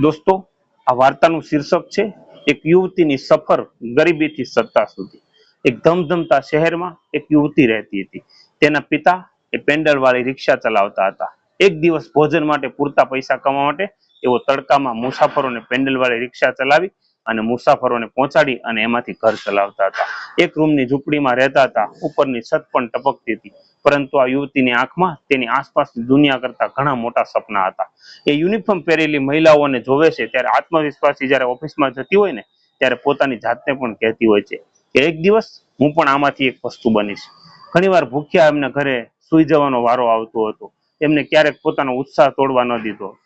દોસ્તો, આ વાર્તાનું શીર્ષક છે, એક યુવતીની સફર ગરીબીથી સત્તા સુધી. એક ધમધમતા શહેરમાં એક યુવતી રહેતી હતી. તેના પિતા એ પેન્ડલ વાળી રિક્ષા ચલાવતા હતા. એક દિવસ ભોજન માટે પૂરતા પૈસા કમાવા માટે એવો તડકામાં મુસાફરોને પેન્ડલ વાળી રિક્ષા ચલાવી અને મુસાફરોને પહોંચાડી અને એમાંથી ઘર ચલાવતા હતા. એક રૂમની ઝૂંપડીમાં રહેતા હતા. ઉપરની છત પણ ટપકતી હતી. પરંતુ આ યુવતીની આંખમાં તેની આસપાસની દુનિયા કરતા ઘણા મોટા સપના હતા. એ યુનિફોર્મ પહેરેલી મહિલાઓને જોવે છે ત્યારે આત્મવિશ્વાસી જ્યારે ઓફિસમાં જતી હોય ને, ત્યારે પોતાની જાતને પણ કહેતી હોય છે કે એક દિવસ હું પણ આમાંથી એક વસ્તુ બનીશ. ઘણીવાર ભૂખ્યા એમના ઘરે સુઈ જવાનો વારો આવતો હતો. એમને ક્યારેક પોતાનો ઉત્સાહ તોડવા ન દીધો.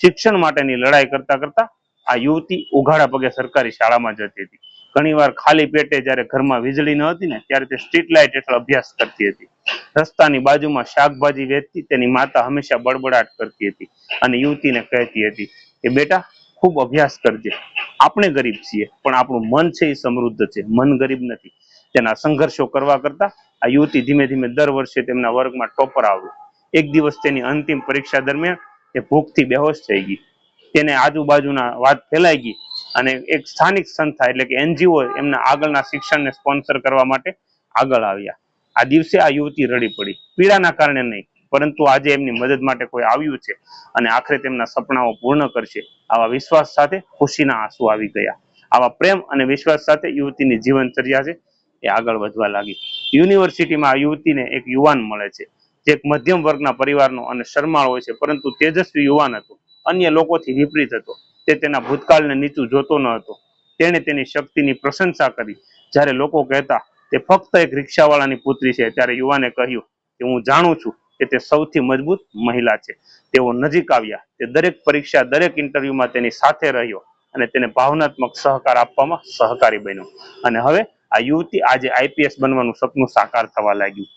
શિક્ષણ માટેની લડાઈ કરતા કરતા આ યુવતી ઉઘાડા પગે સરકારી શાળામાં જતી હતી. ઘણીવાર ખાલી પેટે જ્યારે ઘરમાં વીજળી ન હતી ને, ત્યારે તે સ્ટ્રીટ લાઇટ હેઠળ અભ્યાસ કરતી હતી. રસ્તાની બાજુમાં શાકભાજી વેચતી, તેની માતા હંમેશા બળબડાટ કરતી હતી અને યુવતીને કહેતી હતી કે, બેટા, ખૂબ અભ્યાસ કરજે. આપણે ગરીબ છીએ, પણ આપણું મન છે એ સમૃદ્ધ છે. મન ગરીબ નથી. તેના સંઘર્ષો કરવા કરતા આ યુવતી ધીમે ધીમે દર વર્ષે તેમના વર્ગમાં ટોપર આવ્યું એક દિવસ તેની અંતિમ પરીક્ષા દરમિયાન તે ભૂખથી બેહોશ થઈ ગઈ. તેને આજુબાજુના વાત ફેલાઈ ગઈ અને એક સ્થાનિક સંસ્થા એટલે કે એનજીઓ એમના આગળના શિક્ષણને સ્પોન્સર કરવા માટે આગળ આવ્યા. આ દિવસે આ યુવતી રડી પડી. પીડાના કારણે નહીં, પરંતુ આજે એમની મદદ માટે કોઈ આવ્યું છે અને આખરે તેમના સપનાઓ પૂર્ણ કરશે, આવા વિશ્વાસ સાથે ખુશીના આંસુ આવી ગયા. આવા પ્રેમ અને વિશ્વાસ સાથે યુવતીની જીવનચર્યા છે, એ આગળ વધવા લાગી. યુનિવર્સિટીમાં આ યુવતીને એક યુવાન મળે છે. જે એક મધ્યમ વર્ગના પરિવારનો અને શરમાળ હોય છે, પરંતુ તેજસ્વી યુવાન હતો. અન્ય લોકોથી વિપરીત હતો. તે તેના ભૂતકાળને નીચું જોતો ન હતો. તેણે તેની શક્તિની પ્રશંસા કરી. જ્યારે લોકો કહેતા, તે ફક્ત એક રિક્ષાવાળાની પુત્રી છે, ત્યારે યુવાને કહ્યું, કે હું જાણું છું કે તે સૌથી મજબૂત મહિલા છે. તેઓ નજીક આવ્યા. તે દરેક પરીક્ષા, દરેક ઇન્ટરવ્યુમાં તેની સાથે રહ્યો અને તેને ભાવનાત્મક સહકાર આપવામાં સહકારી બન્યો. અને હવે આ યુવતી આજે આઈપીએસ બનવાનું સપનું સાકાર થવા લાગ્યું.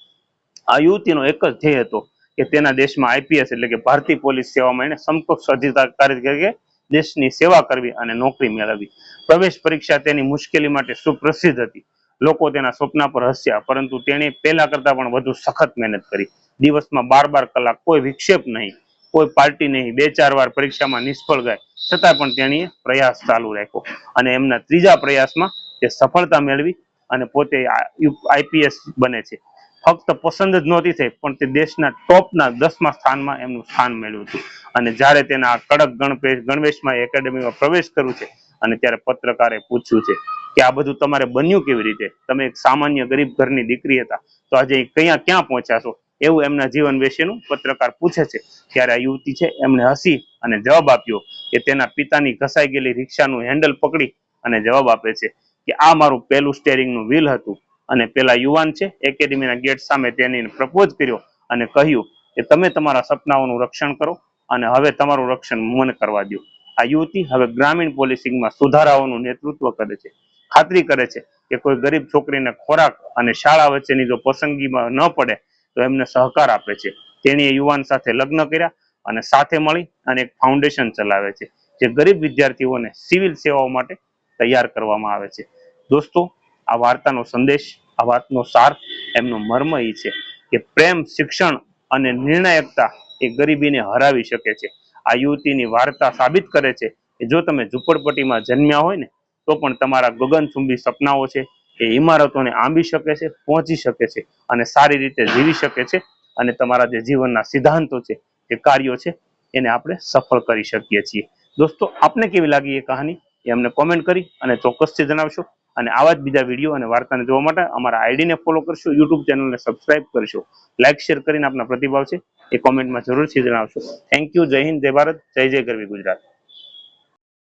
આ યુવતીનો એક જ ધ્યેય હતો કે તેના દેશમાં આઈપીએસ એટલે કે ભારતીય પોલીસ સેવામાં એને સમકક્ષ અધિકારી તરીકે દેશની સેવા કરવી અને નોકરી મેળવવી. પ્રવેશ પરીક્ષા તેની મુશ્કેલી માટે સુપ્રસિદ્ધ હતી. લોકો તેના સ્વપ્ન પર હસ્યા, પરંતુ તેણે પહેલા કરતા પણ વધુ સખત મહેનત કરી. દિવસમાં બાર બાર કલાક કોઈ વિક્ષેપ નહીં, કોઈ પાર્ટી નહીં, બે ચાર વાર પરીક્ષામાં નિષ્ફળ ગયા. છતાં પણ તેણીએ પ્રયાસ ચાલુ રાખ્યો અને એમના ત્રીજા પ્રયાસમાં તે સફળતા મેળવી અને પોતે આઈપીએસ બને છે. ફક્ત પસંદ જ નહોતી થઈ, પણ તે દેશના ટોપના દસમા સ્થાનમાં એમનું સ્થાન મેળવ્યું હતું. અને જ્યારે તેના કડક ગણપેશ ગણવેશમાં એકેડેમીમાં પ્રવેશ કર્યું છે, અને ત્યારે પત્રકારે પૂછ્યું છે કે આ બધું તમારે બન્યું કેવી રીતે? તમે એક સામાન્ય ગરીબ ઘરની દીકરી હતા, તો આજે કયા, ક્યાં પહોંચ્યા છો? એવું એમના જીવન વિશેનું પત્રકાર પૂછે છે. ત્યારે આ યુવતી છે, એમણે હસી અને જવાબ આપ્યો કે તેના પિતાની ઘસાઈ ગયેલી રિક્ષાનું હેન્ડલ પકડી અને જવાબ આપે છે કે આ મારું પહેલું સ્ટેરિંગનું વ્હીલ હતું. અને પેલા યુવાન છે, એકેડેમીના ગેટ સામે તેને પ્રપોઝ કર્યો અને કહ્યું કે તમે તમારા સપનાઓનું રક્ષણ કરો અને હવે તમારું રક્ષણ મને કરવા દો આ યુવતી હવે ગ્રામીણ પોલિસિંગમાં સુધારાઓનું નેતૃત્વ કરે છે. ખાતરી કરે છે કે કોઈ ગરીબ છોકરીને ખોરાક અને શાળા વચ્ચેની જો પસંદગીમાં ન પડે, તો એમને સહકાર આપે છે. તેણીએ યુવાન સાથે લગ્ન કર્યા અને સાથે મળી અને એક ફાઉન્ડેશન ચલાવે છે, જે ગરીબ વિદ્યાર્થીઓને સિવિલ સેવાઓ માટે તૈયાર કરવામાં આવે છે. દોસ્તો આ વાર્તાનો સંદેશ, આ વાતનો સાર, એમનો મર્મ એ છે કે પ્રેમ, શિક્ષણ અને નિર્ણાયકતા એ ગરીબીને હરાવી શકે છે. આ યુવતીની વાર્તા સાબિત કરે છે કે જો તમે ઝુંપડપટ્ટીમાં જન્મ્યા હોય ને, તો પણ તમારા ગગનચુંબી સપનાઓ છે એ ઇમારતોને આંબી શકે છે, પહોંચી શકે છે અને સારી રીતે જીવી શકે છે અને તમારા જે જીવનના સિદ્ધાંતો છે જે કાર્યો છે એને આપણે સફળ કરી શકીએ છીએ. દોસ્તો, આપને કેવી લાગી એ કહાની? એ અમને કોમેન્ટ કરી અને ચોક્કસથી જણાવશો. અને આવા જ બીજા વીડિયો અને વાર્તાને જોવા માટે અમારા આઈડીને ફોલો કરશો યુટ્યુબ ચેનલને સબસ્ક્રાઇબ કરશો. લાઇક શેર કરીને આપના પ્રતિભાવ છે, એ કોમેન્ટમાં જરૂરથી જણાવશો. થેન્ક યુ જય હિન્દ, જય ભારત, જય જય ગરવી ગુજરાત.